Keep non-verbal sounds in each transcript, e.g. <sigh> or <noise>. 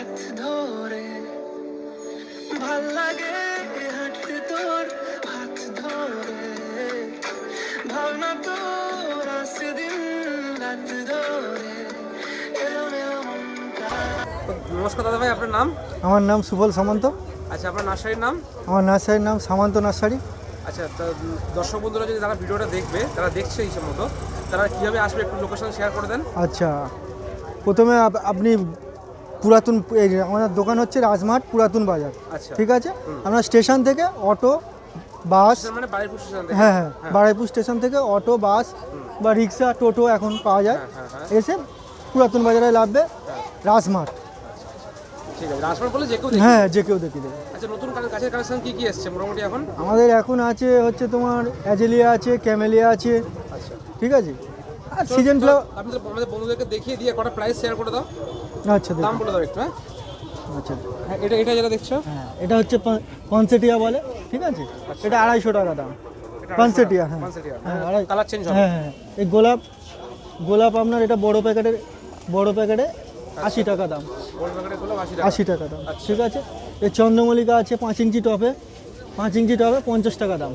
হাত ধরে। ভালো লাগে হাঁটতে তোর হাত ধরে। ভাবনা দিন ধরে। নমস্কার দাদা ভাই আপনার নাম? আমার নাম সুবল সামন্ত। আচ্ছা আপনার নার্সারির নাম? আমার নার্সারির নাম সামন্ত নার্সারি। আচ্ছা দর্শক বন্ধুরা যদি তারা ভিডিওটা দেখবে তারা দেখছে এই মতো তারা কীভাবে আসবে একটু লোকেশন শেয়ার করে দেন। আচ্ছা প্রথমে আপনি পুরাতন আমাদের দোকান হচ্ছে রাজমাট পুরাতন বাজার। আচ্ছা। ঠিক আছে? আপনার স্টেশন থেকে অটো বাস মানে থেকে? হ্যাঁ হ্যাঁ। বারাইপুর স্টেশন থেকে অটো বাস বা রিক্সা টোটো এখন পাওয়া যায়। হ্যাঁ হ্যাঁ হ্যাঁ। এসে পুরাতন বাজারে লাভবে দেখবে হ্যাঁ যে কেউ দেখিয়ে দেবে আচ্ছা আমাদের এখন আছে হচ্ছে তোমার অ্যাজেলিয়া আছে ক্যামেলিয়া আছে। আচ্ছা। ঠিক আছে? আর সিজন ফ্লাওয়ার আমাদের বন্ধুদেরকে দেখিয়ে দিয়ে কটা প্রাইস শেয়ার করে দাও। আচ্ছা দাম বলে দাও একটু হ্যাঁ? আচ্ছা। হ্যাঁ, এটা এটা যেটা দেখছ? হ্যাঁ এটা হচ্ছে পা- পনসেটিয়া বলে ঠিক আছে? এটা আড়াইশো টাকা দাম। পানসেটিয়া হ্যাঁ। পাঁচশো হ্যাঁ, কালার চেঞ্জ হবে। হ্যাঁ হ্যাঁ এই গোলাপ গোলাপ আপনার এটা বড় প্যাকেটের বড় প্যাকেটে আশি টাকা দাম। আশি টাকা। দাম ঠিক আছে? এই চন্দ্রমল্লিকা আছে পাঁচ ইঞ্চি টপে পাঁচ ইঞ্চি টপে পঞ্চাশ টাকা দাম।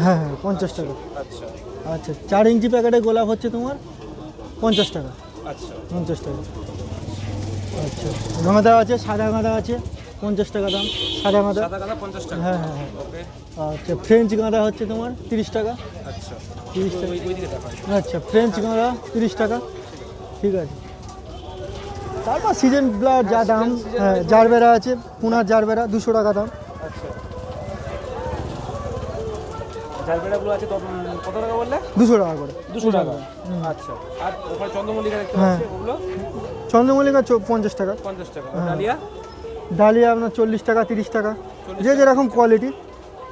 হ্যাঁ হ্যাঁ পঞ্চাশ টাকা। আচ্ছা। আচ্ছা চার ইঞ্চি প্যাকেটে গোলাপ হচ্ছে তোমার পঞ্চাশ টাকা। আচ্ছা পঞ্চাশ টাকা। আচ্ছা গাঁদা আছে সাদা গাঁদা আছে পঞ্চাশ টাকা দাম। সাদা গাঁদা। টাকা। হ্যাঁ হ্যাঁ হ্যাঁ। আচ্ছা ফ্রেঞ্চ গাঁদা হচ্ছে তোমার তিরিশ টাকা। আচ্ছা। তিরিশ টাকা। আচ্ছা ফ্রেঞ্চ গাঁদা তিরিশ টাকা। ঠিক আছে। তারপর সিজন ব্লাড যা দাম হ্যাঁ জারবেরা আছে পুনার জারবেরা দুশো টাকা দাম। আচ্ছা। জালবেড়াগুলো আছে কত টাকা বললে? দুশো টাকা করে। দুশো টাকা। আচ্ছা। আর ওখানে চন্দ্রমল্লিকা দেখতে হ্যাঁ। পাচ্ছি ওগুলো? চন্দ্রমল্লিকা পঞ্চাশ টাকা। পঞ্চাশ টাকা। হ্যাঁ। ডালিয়া? ডালিয়া আপনার চল্লিশ টাকা তিরিশ টাকা। যে যেরকম কোয়ালিটি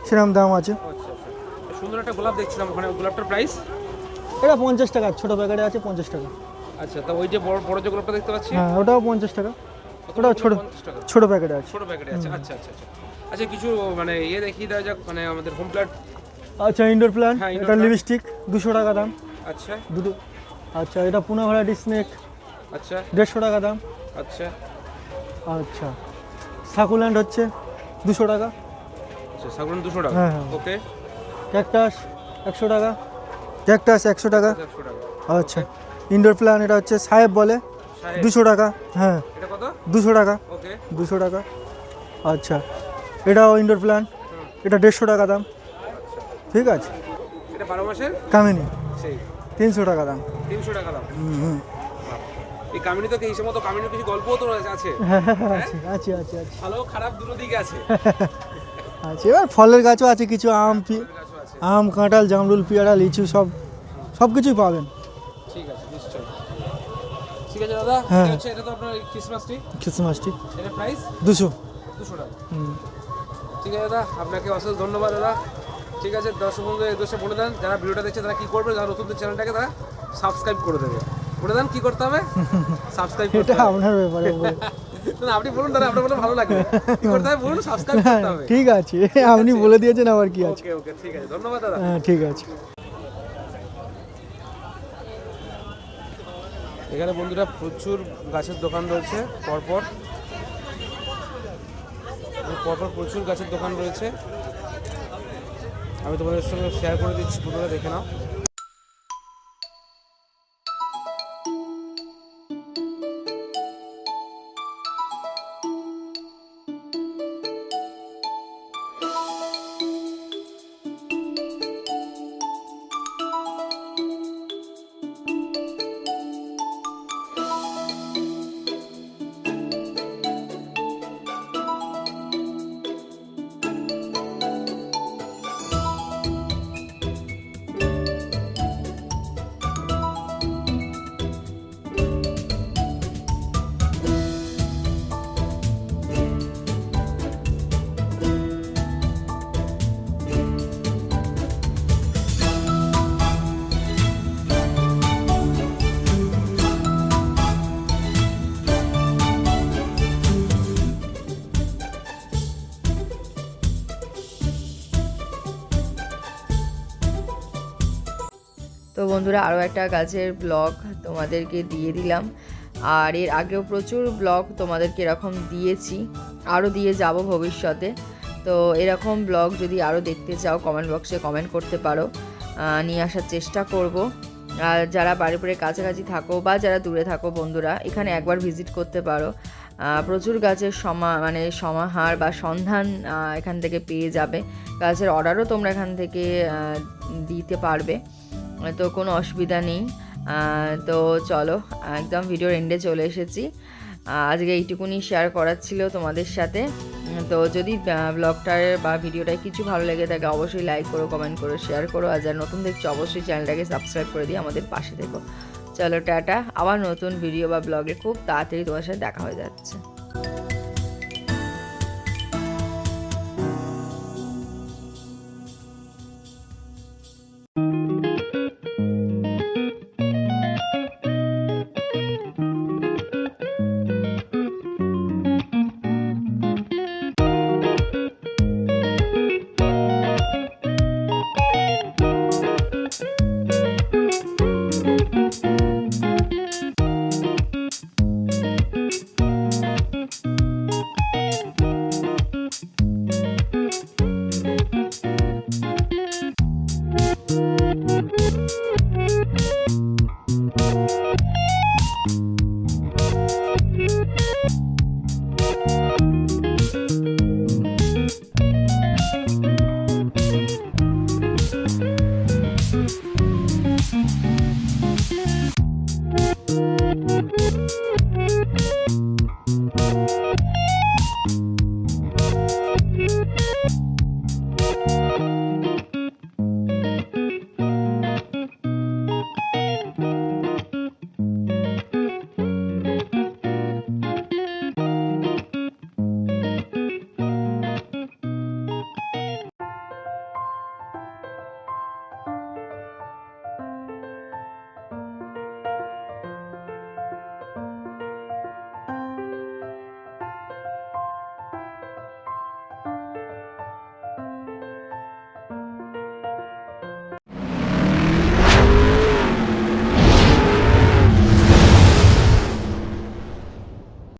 সেরকম দাম আছে। আচ্ছা আচ্ছা। সুন্দর একটা গোলাপ দেখছিলাম ওখানে। গোলাপটার প্রাইস এটা পঞ্চাশ টাকা ছোটো প্যাকেটে আছে পঞ্চাশ টাকা। আচ্ছা তা ওই যে বড় বড় যে গোলাপটা দেখতে পাচ্ছি? হ্যাঁ ওটাও পঞ্চাশ টাকা। ওটাও ছোটো ছোটো প্যাকেটে আছে। ছোট প্যাকেটে আছে। আচ্ছা আচ্ছা আচ্ছা। আচ্ছা কিছু মানে ইয়ে দেখিয়ে দেওয়া যাক মানে আমাদের হোম প্ল্যাট আচ্ছা ইনডোর প্ল্যান হ্যাঁ, এটা লিপস্টিক দুশো টাকা দাম। আচ্ছা। দুটো আচ্ছা এটা পুনা ভ্যারাইটি স্নেক আচ্ছা। দেড়শো টাকা দাম। আচ্ছা। আচ্ছা। সাকুল্যান্ড হচ্ছে দুশো টাকা। আচ্ছা সাগুন দুশো টাকা? হ্যাঁ, হ্যাঁ। ওকে। ক্যাকটাস একশো টাকা। ক্যাকটাস একশো টাকা। আচ্ছা। ইনডোর প্ল্যান এটা হচ্ছে সাহেব বলে। দুশো টাকা হ্যাঁ। এটা কত? দুশো টাকা। ওকে। দুশো টাকা। আচ্ছা। এটাও ইনডোর প্ল্যান এটা দেড়শো টাকা দাম। ঠিক আছে। এটা বারো মাসের? কামিনি। সেই। তিনশো টাকা দাম। তিনশো টাকা দাম। হুম হুম। এই কামিনী তো এই সময় তো কামিনীর কিছু গল্পও তো আছে? হ্যাঁ হ্যাঁ হ্যাঁ, আছে আছে আছে আছে। ভালো খারাপ দুটো দিকে আছে। <laughs> আছে এবার ফলের গাছও আছে কিছু আম পি- আম কাঁঠাল জামরুল পেয়ারা লিচু সব সব কিছুই পাবেন। ঠিক আছে নিশ্চয়ই। ঠিক আছে দাদা। এটা হচ্ছে এটা তো আপনার ক্রিসমাস ট্রি খ্রিস্টমাসটি এটা প্রাইস টাকা। হুম। ঠিক আছে দাদা আপনাকে অশেষ ধন্যবাদ দাদা। ঠিক আছে দর্শক বন্ধু এই দোষে বলে দেন যারা ভিডিওটা দেখছে তারা কি করবে? যারা নতুন চ্যানেলটাকে তারা সাবস্ক্রাইব করে দেবে। বলে দেন কি করতে হবে? সাবস্ক্রাইব করতে হবে। আপনার ব্যাপারে না, <laughs> না, আপনি বলুন দাদা আপনার বলে ভালো লাগবে। কি করতে হবে? বলুন সাবস্ক্রাইব করতে হবে। ঠিক আছে আপনি বলে দিয়েছেন আবার কি আছে? ওকে ওকে ঠিক আছে। ধন্যবাদ দাদা। হ্যাঁ ঠিক আছে। এখানে বন্ধুরা প্রচুর গাছের দোকান রয়েছে পরপর। পরপর প্রচুর গাছের দোকান রয়েছে। আমি তোমাদের সঙ্গে শেয়ার করে দিচ্ছি পুরোটা দেখে নাও। বন্ধুরা, আরও একটা গাছের ব্লগ তোমাদেরকে দিয়ে দিলাম। আর এর আগেও প্রচুর ব্লগ তোমাদেরকে এরকম দিয়েছি, আরও দিয়ে যাব ভবিষ্যতে। তো এরকম ব্লগ যদি আরও দেখতে চাও কমেন্ট বক্সে কমেন্ট করতে পারো। নিয়ে আসার চেষ্টা করব। আর যারা বাড়ি বাড়িপুরের কাছাকাছি থাকো বা যারা দূরে থাকো বন্ধুরা, এখানে একবার ভিজিট করতে পারো। প্রচুর গাছের সমা মানে সমাহার বা সন্ধান এখান থেকে পেয়ে যাবে। গাছের অর্ডারও তোমরা এখান থেকে দিতে পারবে। তো কোনো অসুবিধা নেই। তো চলো, একদম ভিডিওর এন্ডে চলে এসেছি। আজকে এইটুকুনি শেয়ার করার ছিল তোমাদের সাথে। তো যদি ব্লগটার বা ভিডিওটায় কিছু ভালো লেগে থাকে, অবশ্যই লাইক করো কমেন্ট করো শেয়ার করো। আর যারা নতুন দেখছ, অবশ্যই চ্যানেলটাকে সাবস্ক্রাইব করে দিয়ে আমাদের পাশে থেকো। চলো, টাটা। আবার নতুন ভিডিও বা ব্লগে খুব তাড়াতাড়ি তোমার সাথে দেখা হয়ে যাচ্ছে।